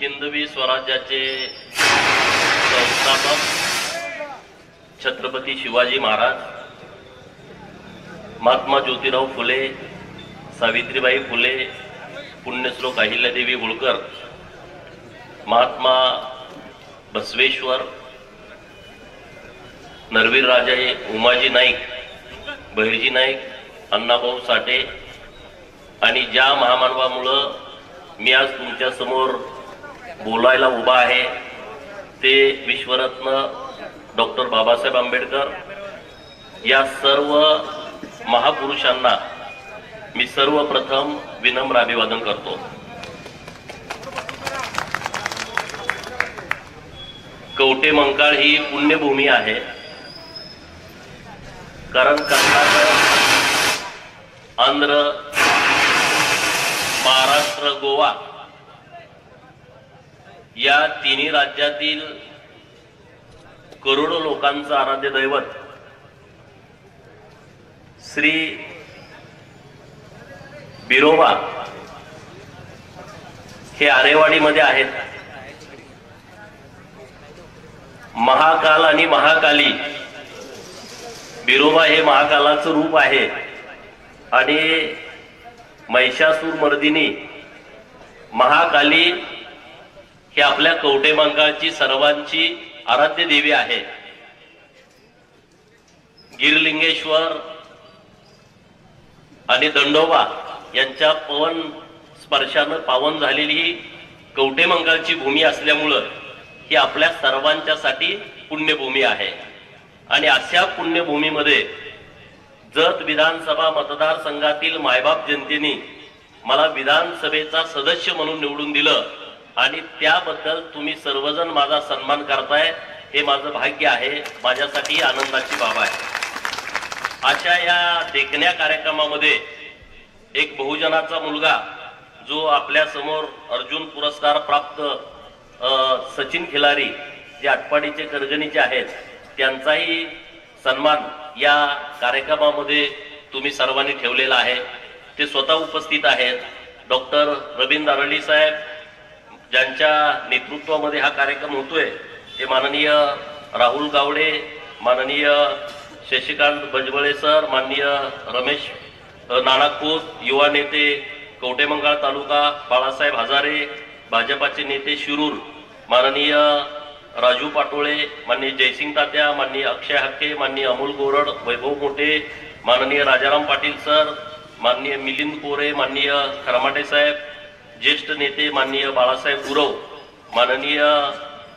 हिंदवी स्वराज्याचे संस्थापक छत्रपती शिवाजी महाराज महात्मा ज्योतिराव फुले सावित्रीबाई फुले पुण्यश्लोक अहिल्यादेवी होळकर महात्मा बसवेश्वर नरवीर राजे उमाजी नाईक बहिर्जी नाईक अण्णाभाऊ साठे आणि ज्या महामानवामुळं मी आज तुमच्यासमोर बोलायला उभा आहे. ते विश्वरत्न डॉक्टर बाबासाहेब आंबेडकर या सर्व महापुरुषांना मी सर्वप्रथम विनम्र अभिवादन करतो. कवटे मंकाळ ही पुण्यभूमी आहे. कारण कर्नाटक आंध्र महाराष्ट्र गोवा या तिन्ही राज्यातील करोडो लोकांचं आराध्य दैवत श्री बिरोबा हे आरेवाडीमध्ये आहेत. महाकाल आणि महाकाली. बिरोबा हे महाकालाचं रूप आहे. आणि महिषासूर मर्दिनी महाकाली ही आपल्या कवटेमंगाची सर्वांची आराध्य देवी आहे. गिरलिंगेश्वर आणि दंडोबा यांच्या पवन स्पर्शानं पावन झालेली ही कवटेमंगाची भूमी असल्यामुळं ही आपल्या सर्वांच्यासाठी पुण्यभूमी आहे. आणि अशा पुण्यभूमीमध्ये जत विधानसभा मतदारसंघातील मायबाप जनतेने मला विधानसभेचा सदस्य म्हणून निवडून दिलं. आणि त्याबद्दल तुम्ही सर्वजण माझा सन्मान करताय हे माझं भाग्य आहे माझ्यासाठी आनंदाची बाब आहे. अशा या देखण्या कार्यक्रमामध्ये एक बहुजनाचा मुलगा जो आपल्यासमोर अर्जुन पुरस्कार प्राप्त सचिन खिलारी जे आटपाडीचे करगणीचे आहेत त्यांचाही सन्मान या कार्यक्रमामध्ये तुम्ही सर्वांनी ठेवलेला आहे. ते स्वतः उपस्थित आहेत. डॉक्टर रवींद्र अरळी साहेब ज्यांच्या नेतृत्वामध्ये हा कार्यक्रम होतोय ते माननीय राहुल गावडे माननीय शशिकांत भजबळे सर माननीय रमेश अ, युवा नेते कवटेमंगाळ तालुका बाळासाहेब हजारे भाजपाचे नेते शिरूर माननीय राजू पाटोळे माननीय जयसिंग तात्या माननीय अक्षय हक्के माननीय अमोल गोरड वैभव मोठे माननीय राजाराम पाटील सर माननीय मिलिंद कोरे माननीय खरमाटे साहेब ज्येष्ठ नेते माननीय बाळासाहेब गुरव माननीय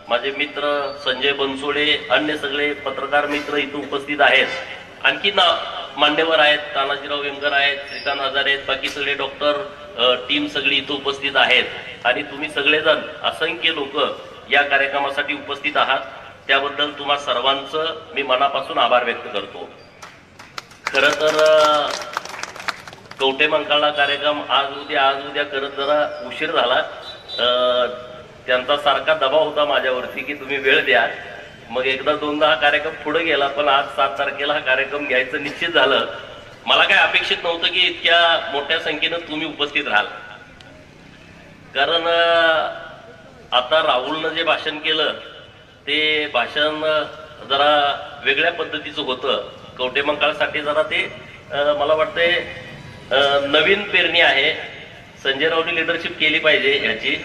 माझे मित्र संजय बनसोडे अन्य सगळे पत्रकार मित्र इथं उपस्थित आहेत. आणखी ना मान्यवर आहेत तानाजीराव वेमकर आहेत श्रीकांत हजारे आहेत बाकी सगळे डॉक्टर टीम सगळी इथं उपस्थित आहेत. आणि तुम्ही सगळेजण असंख्य लोक या कार्यक्रमासाठी उपस्थित आहात. त्याबद्दल तुम्हा सर्वांचं मी मनापासून आभार व्यक्त करतो. खर तर कवटे मंकाळला कार्यक्रम आज उद्या आज उद्या करत जरा उशीर झाला. त्यांचा सारखा दबाव होता माझ्यावरती की तुम्ही वेळ द्या मग एकदा दोनदा हा कार्यक्रम पुढे गेला पण आज सात तारखेला हा कार्यक्रम घ्यायचं निश्चित झालं. मला काय अपेक्षित नव्हतं की इतक्या मोठ्या संख्येनं तुम्ही उपस्थित राहाल. कारण आता राहुलनं जे भाषण केलं ते भाषण जरा वेगळ्या पद्धतीचं होतं. कवटेमंकाळसाठी जरा ते मला वाटतंय नवीन पेरणी आहे. संजय राऊनी लिडरशिप केली पाहिजे ह्याची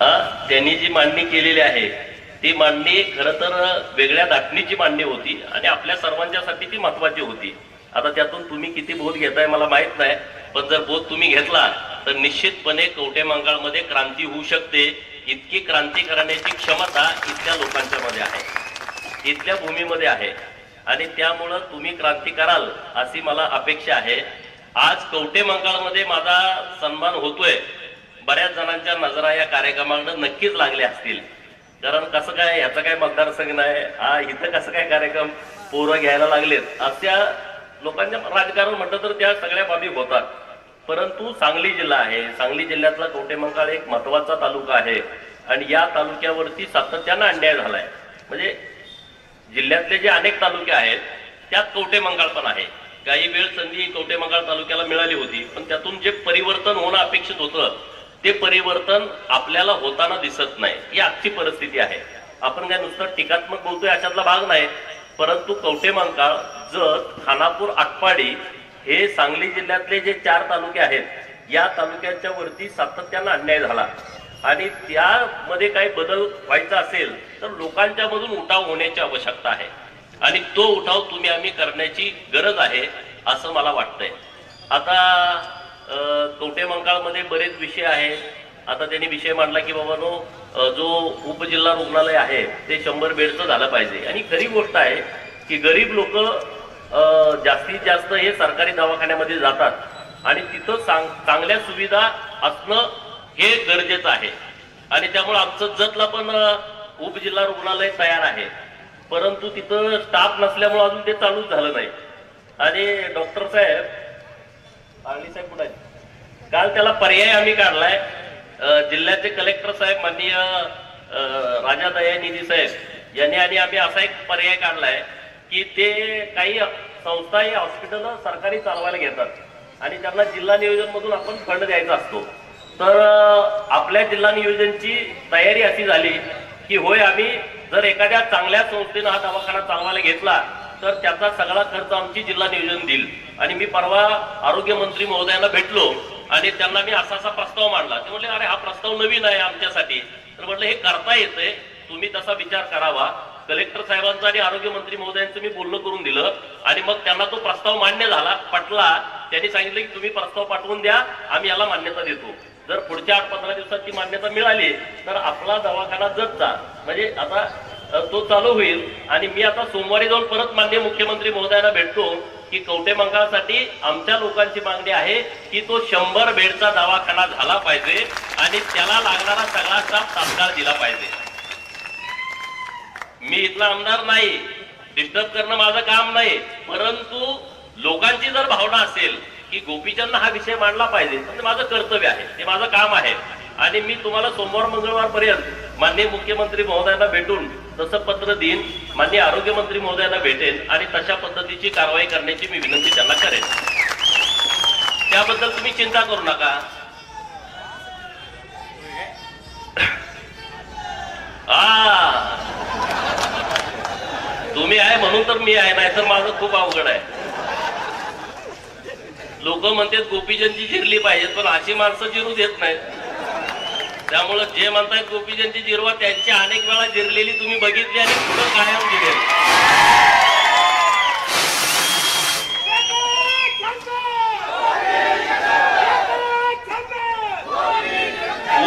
हा त्यांनी जी मांडणी केलेली आहे ती मांडणी खरं तर वेगळ्या धाटणीची मांडणी होती आणि आपल्या सर्वांच्यासाठी ती महत्वाची होती. आता त्यातून तुम्ही किती बोध घेताय मला माहीत नाही पण जर बोध तुम्ही घेतला तर निश्चितपणे कवटे मंगाळमध्ये क्रांती होऊ शकते. इतकी क्रांती करण्याची क्षमता इथल्या लोकांच्या मध्ये आहे. इथल्या भूमीमध्ये आहे. आणि त्यामुळं तुम्ही क्रांती कराल अशी मला अपेक्षा आहे. आज कवटे मंगाळमध्ये माझा सन्मान होतोय. बऱ्याच जणांच्या नजरा या कार्यक्रमाकडे नक्कीच लागल्या असतील. कारण कसं काय ह्याचा काय मतदारसंघ नाही हा इथं कसं काय कार्यक्रम पोरं घ्यायला लागलेत? अशा लोकांच्या राजकारण म्हटलं तर त्या सगळ्या बाबी होतात. परंतु सांगली जिल्हा आहे. सांगली जिल्ह्यातला कवटेमंकाळ एक महत्त्वाचा तालुका आहे. आणि या तालुक्यावरती सातत्यानं अन्याय झालाय. म्हणजे जिल्ह्यातले जे अनेक तालुके आहेत त्यात कवटेमंकाळ पण आहे. काही वेळ संधी कवटे मंगाळ तालुक्याला मिळाली होती पण त्यातून जे परिवर्तन होणं अपेक्षित होतं ते परिवर्तन आपल्याला होताना दिसत नाही. ही आजची परिस्थिती आहे. आपण काय नुसतं टीकात्मक बोलतोय अशातला भाग नाही परंतु कवटेमंकाळ जत खानापूर आटपाडी हे सांगली जिल्ह्यातले जे चार तालुके आहेत या तालुक्यांच्या वरती सातत्यानं अन्याय झाला. आणि त्यामध्ये काही बदल व्हायचा असेल तर लोकांच्या मधून उठाव होण्याची आवश्यकता आहे. आणि तो उठाव तुम्ही आम्ही करण्याची गरज आहे असं मला वाटतंय. आता कवटे कवटेमंकाळमध्ये बरेच विषय आहेत. आता त्यांनी विषय मांडला की बाबानो नो जो उपजिल्हा रुग्णालय आहे ते शंभर बेडचं झालं पाहिजे. आणि खरी गोष्ट आहे की गरीब लोक जास्तीत जास्त हे सरकारी दवाखान्यामध्ये जातात. आणि तिथं चांग चांगल्या सुविधा असणं हे गरजेचं आहे. आणि त्यामुळे आमचं जतला पण उपजिल्हा रुग्णालय तयार आहे. परंतु तिथं स्टाफ नसल्यामुळे अजून ते चालूच झालं नाही. आणि डॉक्टर साहेब पार्ली साहेब कुठे आहेत? काल त्याला पर्याय आम्ही काढलाय. जिल्ह्याचे कलेक्टर साहेब माननीय राजा दयानिधी साहेब यांनी आणि आम्ही असा एक पर्याय काढलाय की ते काही संस्था हे हॉस्पिटल सरकारी चालवायला घेतात. आणि त्यांना जिल्हा नियोजन मधून आपण फंड द्यायचा असतो. तर आपल्या जिल्हा नियोजनची तयारी अशी झाली की होय आम्ही जर एखाद्या चांगल्या संस्थेनं हा दवाखाना चालवायला घेतला तर त्याचा सगळा खर्च आमची जिल्हा नियोजन देईल. आणि मी परवा आरोग्य मंत्री महोदयांना भेटलो आणि त्यांना मी असा असा प्रस्ताव मांडला. ते म्हणले अरे हा प्रस्ताव नवीन आहे आमच्यासाठी. तर म्हटलं हे करता येतंय. तुम्ही तसा विचार करावा. कलेक्टर साहेबांचं आणि आरोग्य मंत्री महोदयांचं मी बोलणं करून दिलं आणि मग त्यांना तो प्रस्ताव मान्य झाला पटला. त्यांनी सांगितलं की तुम्ही प्रस्ताव पाठवून द्या. आम्ही याला मान्यता देतो. जर पुढच्या आठ पंधरा दिवसात ती मान्यता मिळाली तर आपला दवाखाना जतचा म्हणजे आता तो चालू होईल. आणि मी आता सोमवारी जाऊन परत माननीय मुख्यमंत्री महोदयांना भेटतो की कवटे मंगळासाठी आमच्या लोकांची मागणी आहे की तो शंभर बेडचा दवाखाना झाला पाहिजे आणि त्याला लागणारा सगळा स्टाफ तात्काळ दिला पाहिजे. मी इथला आमदार नाही. डिस्टर्ब करणं माझं काम नाही. परंतु लोकांची जर भावना असेल की गोपीचंद हा विषय मांडला पाहिजे. म्हणजे माझं कर्तव्य आहे. ते माझं काम आहे. आणि मी तुम्हाला सोमवार मंगळवार पर्यंत माननीय मुख्यमंत्री महोदयांना भेटून तसं पत्र देईन माननीय आरोग्य मंत्री महोदयांना भेटेन आणि तशा पद्धतीची कारवाई करण्याची मी विनंती त्यांना करेन. त्याबद्दल तुम्ही चिंता करू नका. तुम्ही आहे म्हणून तर मी आहे नाही तर माझं खूप अवघड आहे. लोक म्हणतात गोपीचंदची जिरली पाहिजे पण अशी माणसं जिरू देत नाहीत. त्यामुळं जे म्हणतात गोपीचंदची जिरवा त्यांची अनेक वेळा जिरलेली तुम्ही बघितली आणि पुढं कायम जिरेल.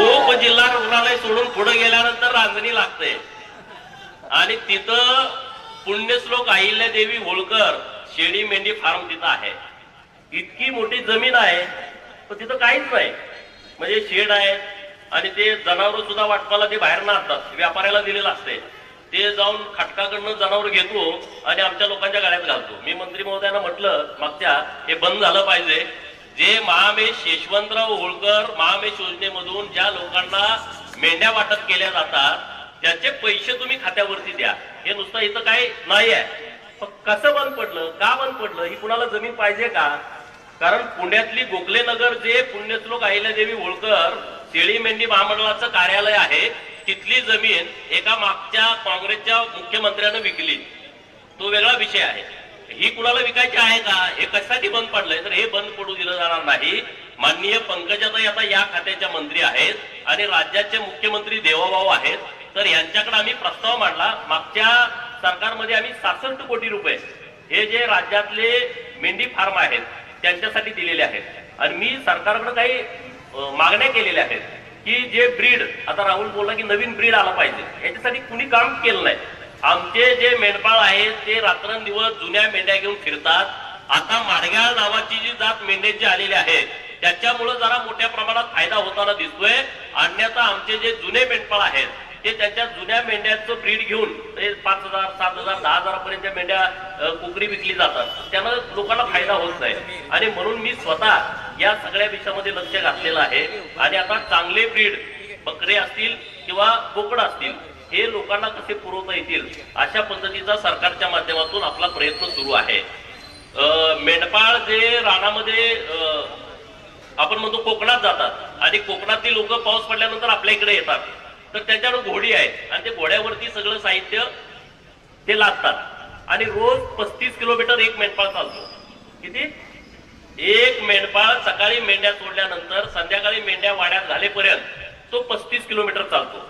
उपजिल्हा रुग्णालय सोडून पुढे गेल्यानंतर रांजणी लागते. आणि तिथं पुण्यश्लोक अहिल्या देवी होळकर शेळी मेंढी फार्म तिथं आहे. इतकी मोठी जमीन आहे पण तिथं काहीच नाही. म्हणजे शेड आहे आणि ते जनावर सुद्धा वाटपाला ते बाहेर आणतात व्यापाऱ्याला दिलेलं असते. ते जाऊन खटकाकडनं जनावर घेतो आणि आमच्या लोकांच्या गाड्यात घालतो. मी मंत्री महोदयांना म्हटलं मागच्या हे बंद झालं पाहिजे. जे महामेश यशवंतराव होळकर महामेश योजनेमधून ज्या लोकांना मेंढ्या वाटप केल्या जातात त्याचे पैसे तुम्ही खात्यावरती द्या. हे नुसतं इथं काही नाही आहे. कसं बंद पडलं का बंद पडलं ही कुणाला जमीन पाहिजे का? कारण पुण्यातली गोखले नगर जे पुण्यश्लोक अहिल्यादेवी होळकर शेळी मेंढी महामंडळाचं कार्यालय आहे तिथली जमीन एका मागच्या काँग्रेसच्या मुख्यमंत्र्यानं विकली. तो वेगळा विषय आहे. ही कुणाला विकायची आहे का? हे कशासाठी बंद पडलंय? तर हे बंद पडू दिलं जाणार नाही. माननीय पंकजाताई आता या खात्याच्या मंत्री आहेत आणि राज्याचे मुख्यमंत्री देवाभाऊ आहेत. तर यांच्याकडे आम्ही प्रस्ताव मांडला. मागच्या सरकारमध्ये आम्ही सासष्ट कोटी रुपये हे जे राज्यातले मेंढी फार्म आहेत त्यांच्यासाठी दिलेले आहेत. आणि मी सरकारकडे काही मागण्या केलेल्या आहेत की जे ब्रीड आता राहुल बोलला की नवीन ब्रीड आला पाहिजे. याच्यासाठी कुणी काम केलं नाही. आमचे जे मेंढपाळ आहेत ते रात्रंदिवस जुन्या मेंढ्या घेऊन फिरतात. आता माडग्याळ नावाची जी जात मेंढ्यांची आलेली आहे त्याच्यामुळे जरा मोठ्या प्रमाणात फायदा होताना दिसतोय. अन्यथा आमचे जे जुने मेंढपाळ आहेत ते त्यांच्या जुन्या मेंढ्यांचं ब्रीड घेऊन ते पाच हजार सात हजार दहा हजारापर्यंत मेंढ्या कोकरी कुकरी विकली जातात. त्यानं लोकांना फायदा होत नाही. आणि म्हणून मी स्वतः या सगळ्या विषयामध्ये लक्ष घातलेलं आहे. आणि आता चांगले ब्रीड बकरे असतील किंवा बोकड असतील हे लोकांना कसे पुरवता येतील अशा पद्धतीचा सरकारच्या माध्यमातून आपला प्रयत्न सुरू आहे. मेंढपाळ जे रानामध्ये आपण म्हणतो कोकणात जातात. आणि कोकणातली लोक पाऊस पडल्यानंतर आपल्या इकडे येतात. तर त्यांच्याकडे घोडी आहे. आणि ते घोड्यावरती सगळं साहित्य ते लागतात आणि रोज पस्तीस किलोमीटर एक मेंढपाळ चालतो. किती? एक मेंढपाळ सकाळी मेंढ्या सोडल्यानंतर संध्याकाळी मेंढ्या वाड्यात झालेपर्यंत तो पस्तीस किलोमीटर चालतो.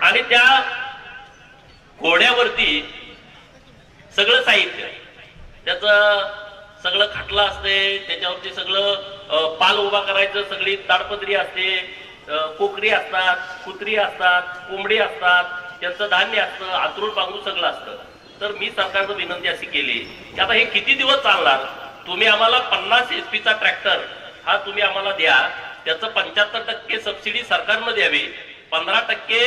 आणि त्या घोड्यावरती सगळं साहित्य त्याच सगळं खाटलं असते त्याच्यावरती सगळं पाल उभा करायचं सगळी ताडपत्री असते कोकरी असतात कुत्री असतात कोंबडी असतात त्यांचं धान्य असतं आतरून पांघरून सगळं असतं. तर मी सरकारचं विनंती अशी केली की आता हे किती दिवस चालणार? तुम्ही आम्हाला पन्नास एच पीचा ट्रॅक्टर हा तुम्ही आम्हाला द्या त्याचं पंच्याहत्तर टक्के सबसिडी सरकारनं द्यावी पंधरा टक्के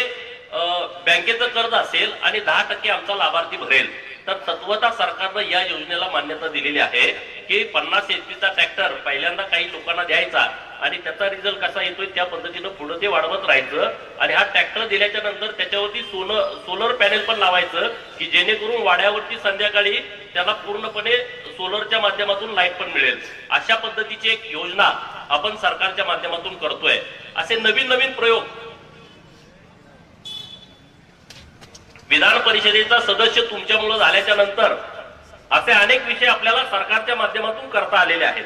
बँकेचं कर्ज असेल आणि दहा टक्के आमचा लाभार्थी भरेल. तर तत्वता सरकारनं या योजनेला मान्यता दिलेली आहे की पन्नास एचपीचा ट्रॅक्टर पहिल्यांदा काही लोकांना द्यायचा आणि त्याचा रिझल्ट कसा येतोय त्या पद्धतीनं पुढे ते वाढवत राहायचं. आणि हा ट्रॅक्टर दिल्याच्या नंतर त्याच्यावरती सोलर सोलर पॅनेल पण लावायचं की जेणेकरून वाड्यावरती संध्याकाळी त्याला पूर्णपणे सोलरच्या माध्यमातून लाइट पण मिळेल. अशा पद्धतीची एक योजना आपण सरकारच्या माध्यमातून करतोय. असे नवीन नवीन प्रयोग. विधान परिषदेचा सदस्य तुमच्यामुळे झाल्याच्यानंतर असे अनेक विषय आपल्याला सरकारच्या माध्यमातून करता आलेले आहेत.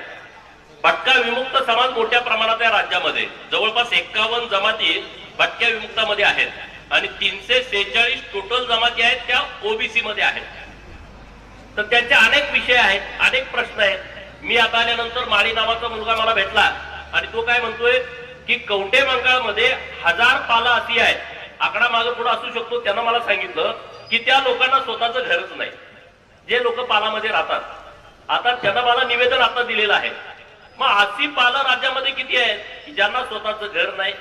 भटका विमुक्त समाज मोठ्या प्रमाणात या राज्यामध्ये. जवळपास एक्कावन्न जमाती भटक्या विमुक्तामध्ये आहेत. आणि तीनशे सेहेचाळीस टोटल जमाती आहेत त्या ओबीसी मध्ये आहेत. तर त्यांचे अनेक विषय आहेत अनेक प्रश्न आहेत. मी आता आल्यानंतर माळी नावाचा मुलगा मला भेटला. आणि तो काय म्हणतोय की कवटे मंगळामध्ये हजार पाला अशी आहेत. आकडा मागे पुढे असू शकतो त्यांना मला सांगितलं की त्या लोकांना स्वतःच घरच नाही. जे लोक पालामध्ये राहतात. आता त्यांना मला निवेदन आता दिलेलं आहे. मग अशी पालं राज्यामध्ये किती आहेत की ज्यांना स्वतःचं घर नाही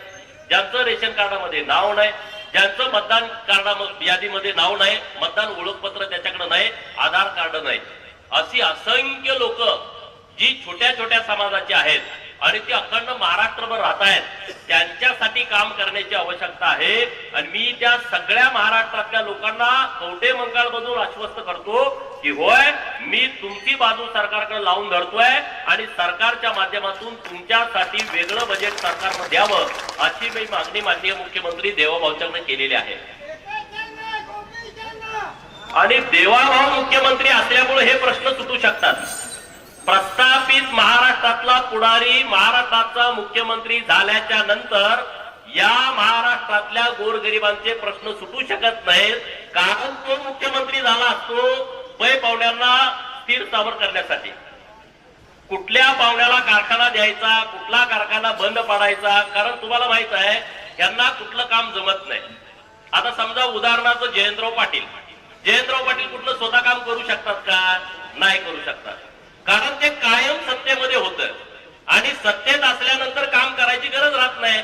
ज्यांचं रेशन कार्डामध्ये नाव नाही ज्यांचं मतदान कार्ड यादीमध्ये नाव नाही मतदान ओळखपत्र त्याच्याकडे नाही आधार कार्ड नाही. अशी असंख्य लोक जी छोट्या छोट्या समाजाची आहेत आणि ती अखंड महाराष्ट्रभर राहत आहेत त्यांच्यासाठी काम करण्याची आवश्यकता आहे. आणि मी त्या सगळ्या महाराष्ट्रातल्या लोकांना कवटे मंगळ मधून आश्वस्त करतो की होय मी तुमची बाजू सरकारकडे लावून धरतोय आणि सरकारच्या माध्यमातून तुमच्यासाठी वेगळं बजेट सरकारनं द्यावं अशी मी मागणी माननीय मुख्यमंत्री देवाभाऊच्याकडे केलेली आहे. आणि देवाभाऊ मुख्यमंत्री असल्यामुळे हे प्रश्न सुटू शकतात. प्रस्थापित महाराष्ट्रातला पुढारी महाराष्ट्राचा मुख्यमंत्री झाल्याच्यानंतर या महाराष्ट्रातल्या गोरगरिबांचे प्रश्न सुटू शकत नाहीत. कारण तो मुख्यमंत्री झाला असतो पै पाहुण्यांना स्थिर स्थावर करण्यासाठी. कुठल्या पाहुण्याला कारखाना द्यायचा कुठला कारखाना बंद पाडायचा कारण तुम्हाला माहीत आहे यांना कुठलं काम जमत नाही. आता समजा उदाहरणार्थ जयंतराव पाटील. जयंतराव पाटील कुठलं स्वतः काम करू शकतात का? नाही करू शकतात. कारण ते कायम सत्तेमध्ये होत. आणि सत्तेत असल्यानंतर काम करायची गरज राहत नाही.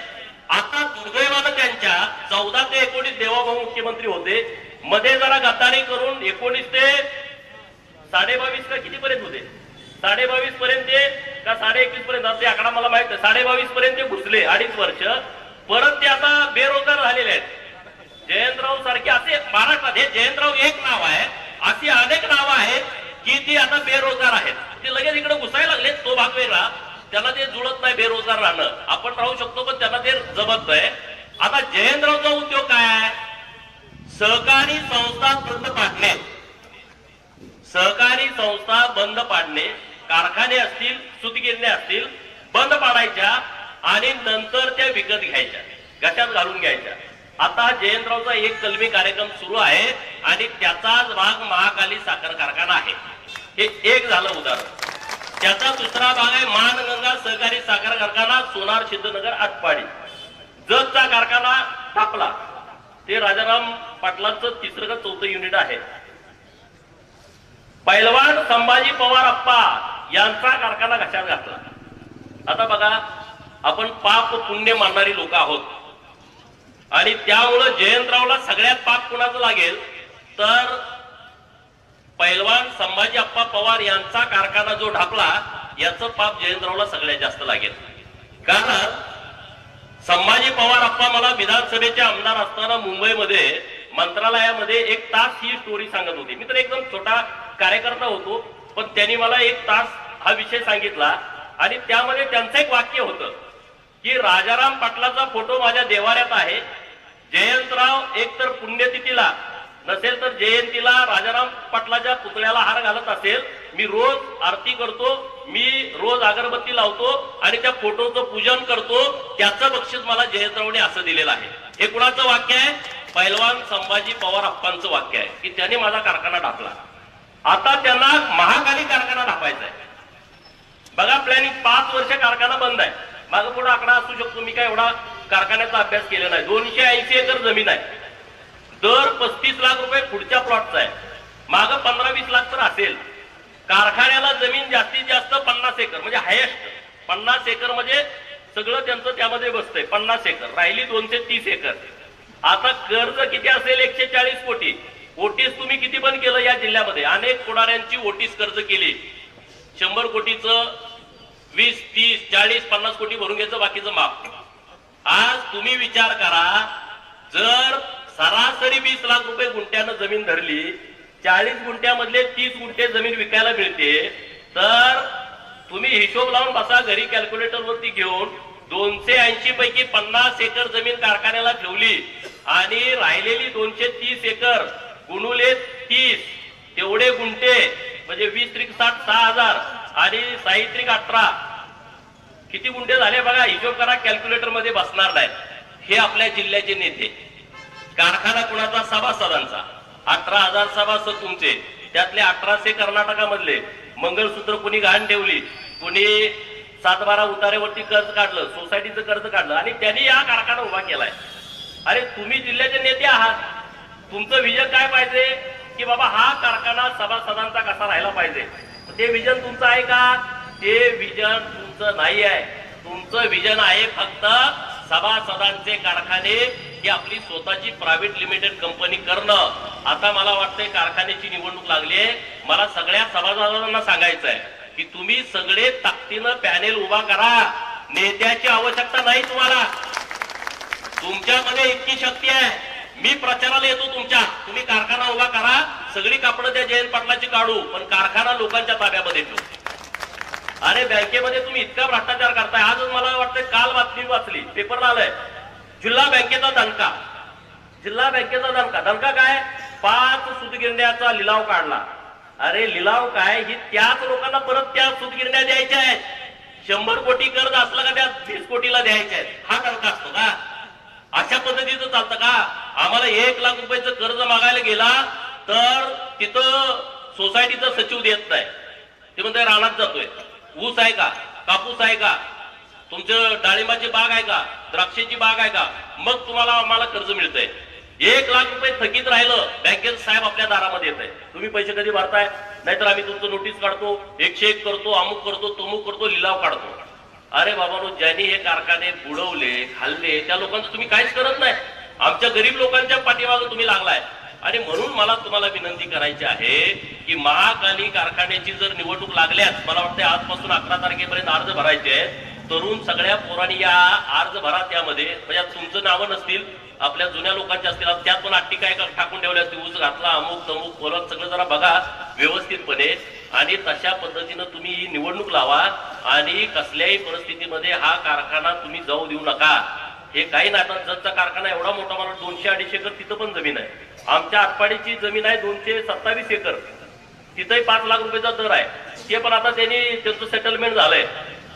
आता दुर्दैवानं त्यांच्या चौदा ते एकोणीस देवाभाऊ मुख्यमंत्री होते. मध्ये जरा गद्दारी करून एकोणीस ते साडे बावीस का किती पर्यंत होते? साडे बावीस पर्यंत का साडे एकवीस पर्यंत? आता आकडा मला माहीत आहे साडे बावीस पर्यंत घुसले अडीच वर्ष. परत ते आता बेरोजगार झालेले आहेत. जयंतराव सारखे असे महाराष्ट्रात हे जयंतराव एक नाव आहे. अशी अनेक नावं आहेत की ती आता बेरोजगार आहेत. ते लगेच इकडे घुसायला लागले तो भाग वेगळा. त्यांना ते जुळत नाही बेरोजगार राहणं. आपण राहू शकतो पण त्यांना ते जमत नाही. आता जयंतरावचा उद्योग काय आहे? सहकारी संस्था बंद पाडणे. सहकारी संस्था बंद पाडणे. कारखाने असतील सुतगिरण्या असतील बंद पाडायच्या आणि नंतर त्या विकत घ्यायच्या गटात घालून घ्यायच्या. आता जयंतरावचा एक कलमी कार्यक्रम सुरू आहे आणि त्याचाच भाग महाकाली साखर कारखाना आहे. हे एक झालं उदाहरण. त्याचा दुसरा भाग आहे मानगंगा सहकारी साखर कारखाना सोनार सिद्धनगर आटपाडी. जतचा कारखाना टाकला ते राजाराम पाटलांचं तिसरं का चौथं युनिट आहे. पैलवान संभाजी पवार अप्पा यांचा कारखाना घशात घातला. आता बघा आपण पाप पुण्य मानणारी लोक आहोत. आणि त्यामुळं जयंतरावला सगळ्यात पाप कुणाचं लागेल? तर पैलवान संभाजी अप्पा पवार यांचा कारखाना जो ढापला याचं पाप जयंतरावला सगळ्यात जास्त लागेल. कारण संभाजी पवार अप्पा मला विधानसभेचे आमदार असताना मुंबईमध्ये मंत्रालयामध्ये एक तास ही स्टोरी सांगत होती. मी तर एकदम छोटा कार्यकर्ता होतो पण त्यांनी मला एक तास हा विषय सांगितला आणि त्यामध्ये त्यांचं एक वाक्य होतं की राजाराम पाटलाचा फोटो माझ्या देवाऱ्यात आहे. जयंतराव एक तर पुण्यतिथीला नसेल तर जयंतीला राजाराम पाटलाच्या पुतळ्याला हार घालत असेल मी रोज आरती करतो मी रोज अगरबत्ती लावतो आणि त्या फोटोचं पूजन करतो त्याचं बक्षीस मला जयंतरावने असं दिलेलं आहे. हे कुणाचं वाक्य आहे? पैलवान संभाजी पवार अप्पांचं वाक्य आहे की त्याने माझा कारखाना टाकला आता त्यांना महाकाली कारखाना टाकायचा आहे. बघा प्लॅनिंग पाच वर्ष कारखाना बंद आहे. माझा पुढे आकडा असू शकतो मी काय एवढा कारखान्याचा अभ्यास केला नाही. दोनशे ऐंशी एकर जमीन आहे. दर पस्तीस लाख रुपये पुढच्या प्लॉटचा आहे. माग पंधरा वीस लाख तर असेल. कारखान्याला जमीन जास्तीत जास्त पन्नास एकर म्हणजे हायेस्ट पन्नास एकर म्हणजे सगळं त्यांचं त्यामध्ये बसतंय पन्नास एकर. राहिली दोनशे तीस एकर. आता कर्ज किती असेल? एकशे चाळीस कोटी. ओटीस तुम्ही किती पण केलं या जिल्ह्यामध्ये. अनेक पुढाऱ्यांची ओटीस कर्ज केली. शंभर कोटीचं वीस तीस चाळीस पन्नास कोटी भरून घ्यायचं बाकीचं माफ. आज तुम्ही विचार करा जर सरासरी वीस लाख रुपये गुंठ्यानं जमीन धरली चाळीस गुंठ्यामधले तीस गुंठे जमीन विकायला मिळते तर तुम्ही हिशोब लावून बसा घरी कॅल्क्युलेटर वरती घेऊन दोनशे ऐंशी पैकी पन्नास एकर जमीन कारखान्याला ठेवली आणि राहिलेली दोनशे तीस एकर गुणुले तीस तेवढे गुंठे म्हणजे वीस त्रिक साठ सहा हजार आणि साहित्रिक अठरा. किती गुंठे झाले बघा हिशोब करा कॅल्क्युलेटरमध्ये बसणार नाही हे आपल्या जिल्ह्याचे नेते. कारखाना कुणाचा? सभासदांचा. अठरा हजार सभासद तुमचे. त्यातले अठराशे कर्नाटकामधले. मंगळसूत्र कुणी घाण ठेवली? कुणी सातबारा उतारेवरती कर्ज काढलं सोसायटीचं कर्ज काढलं आणि त्यांनी हा कारखाना उभा केलाय. अरे तुम्ही जिल्ह्याचे नेते आहात. तुमचं विजन काय पाहिजे? की बाबा हा कारखाना सभासदांचा कसा राहिला पाहिजे? ते विजन तुमचं आहे का? ते विजन तुमचं नाही आहे. तुमचं विजन आहे फक्त सभासदांचे कारखाने ही आपली स्वतःची प्रायव्हेट लिमिटेड कंपनी करणं. आता मला वाटतंय कारखान्याची निवडणूक लागली आहे. मला सगळ्या सभासदांना सांगायचं आहे की तुम्ही सगळे ताकदीनं पॅनेल उभा करा. नेत्याची आवश्यकता नाही तुम्हाला. तुमच्यामध्ये इतकी शक्ती आहे. मी प्रचाराला येतो तुमच्या. तुम्ही कारखाना उभा करा. सगळी कापडं त्या जयंत पाटलाची काढू. पण कारखाना लोकांच्या ताब्यामध्ये ठेवू. अरे बँकेमध्ये तुम्ही इतका भ्रष्टाचार करताय. आजच मला वाटतं काल बातमी वाचली. पेपरला आलंय. जिल्हा बँकेचा दणका. जिल्हा बँकेचा दणका. दणका काय? पाच सुतगिरण्याचा लिलाव काढला. अरे लिलाव काय? ही त्याच लोकांना परत त्या सुतगिरण्या द्यायच्या आहेत. शंभर कोटी कर्ज असलं का त्या वीस कोटीला द्यायच्या आहेत? हा दणका असतो का? अशा पद्धतीचं चालतं का? आम्हाला एक लाख रुपयाचं कर्ज मागायला गेला तर तिथं सोसायटीचा सचिव देत नाही. ते म्हणते रानात जातोय. ऊस आहे का? कापूस आहे का? तुमचं डाळिंबाची बाग आहे का? द्राक्षाची बाग आहे का? मग तुम्हाला आम्हाला कर्ज मिळतंय. एक लाख रुपये थकीत राहिलं बँकेत साहेब आपल्या दारामध्ये येत आहे तुम्ही पैसे कधी भरताय? नाहीतर आम्ही तुमचं नोटीस काढतो एकशे एक करतो अमुक करतो तमुक करतो लिलाव काढतो. अरे बाबानो ज्यांनी हे कारखाने बुडवले खाल्ले त्या लोकांचं तुम्ही काहीच करत नाही. आमच्या गरीब लोकांच्या पाठीमागं तुम्ही लागलाय. आणि म्हणून मला तुम्हाला विनंती करायची आहे की महाकाली कारखान्याची जर निवडणूक लागल्यास मला वाटतं आजपासून अकरा तारखेपर्यंत अर्ज भरायचे आहेत. तरुण सगळ्या पोरांनी या अर्ज भरा त्यामध्ये. म्हणजे तुमचं नावं नसतील आपल्या जुन्या लोकांच्या असतील त्यात पण अट्टी काय टाकून ठेवल्या असतील ऊस घातला अमुक तमुक फलक सगळं जरा बघा व्यवस्थितपणे. आणि तशा पद्धतीनं तुम्ही ही निवडणूक लावा आणि कसल्याही परिस्थितीमध्ये हा कारखाना तुम्ही जाऊ देऊ नका. हे काही नाही आता जतचा कारखाना एवढा मोठा मला दोनशे अडीचशे एकर तिथं पण जमीन आहे. आमच्या आटपाडीची जमीन आहे दोनशे सत्तावीस एकर. तिथंही पाच लाख रुपयाचा दर आहे. ते पण आता त्यांनी त्यांचं सेटलमेंट झालंय.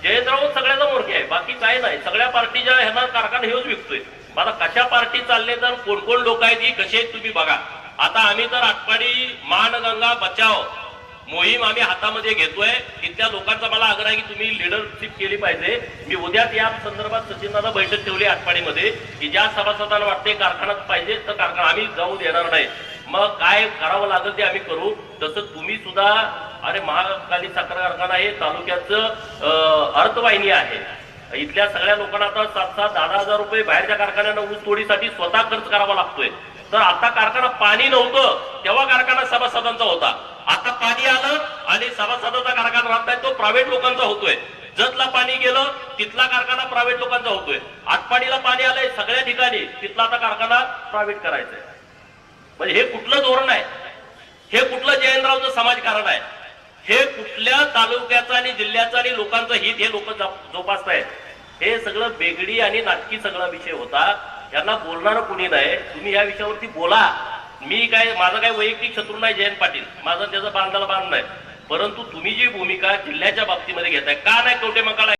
जयंतराव सगळ्याचा मोर्खे आहे. बाकी काय नाही. सगळ्या पार्टीच्या ह्यांना कारखाना हेच विकतोय. आता कशा पार्टी चालले तर कोण कोण लोक आहेत ही कसे आहेत तुम्ही बघा. आता आम्ही तर आटपाडी मानगंगा बचाव मोहीम आम्ही हातामध्ये घेतोय. इथल्या लोकांचा मला आग्रह आहे की तुम्ही लिडरशिप केली पाहिजे. मी उद्याच या संदर्भात सचिनदादा बैठक ठेवली आठवाडीमध्ये की ज्या सभासदांना वाटते कारखानाच पाहिजे तर कारखाना आम्ही जाऊ देणार नाही. मग काय करावं लागेल ते आम्ही करू. तसं तुम्ही सुद्धा अरे महाकाली साखर कारखाना हे तालुक्याचं अर्थवाहिनी आहे. इथल्या सगळ्या लोकांना आता सात सात दहा हजार रुपये बाहेरच्या कारखान्यांना ऊस तोडीसाठी स्वतः खर्च करावा लागतोय. तर आता कारखाना पाणी नव्हतं तेव्हा कारखाना सभासदांचा होता. सभासदाचा कारखाना राहत नाही तो प्रायव्हेट लोकांचा होतोय. जतला पाणी गेलं तिथला कारखाना प्रायव्हेट लोकांचा होतोय. आटपाडीला पाणी आलंय सगळ्या ठिकाणी तिथला आता कारखाना प्रायव्हेट करायचा आहे म्हणजे हे कुठलं धोरण आहे? हे कुठलं जयंतरावचं समाजकारण आहे? हे कुठल्या तालुक्याचं आणि जिल्ह्याचं आणि लोकांचं हित हे लोक जोपासत आहेत हे सगळं बेगडी आणि नाटकी सगळा विषय होता. यांना बोलणारं कुणी नाही. तुम्ही या विषयावरती बोला. मी काय माझं काय वैयक्तिक शत्रू नाही जयंत पाटील. माझं त्याचं बांधाला बांध नाही. परंतु तुम्ही जी भूमिका जिल्ह्याच्या बाबतीमध्ये घेताय का नाही? तोटे मकाळा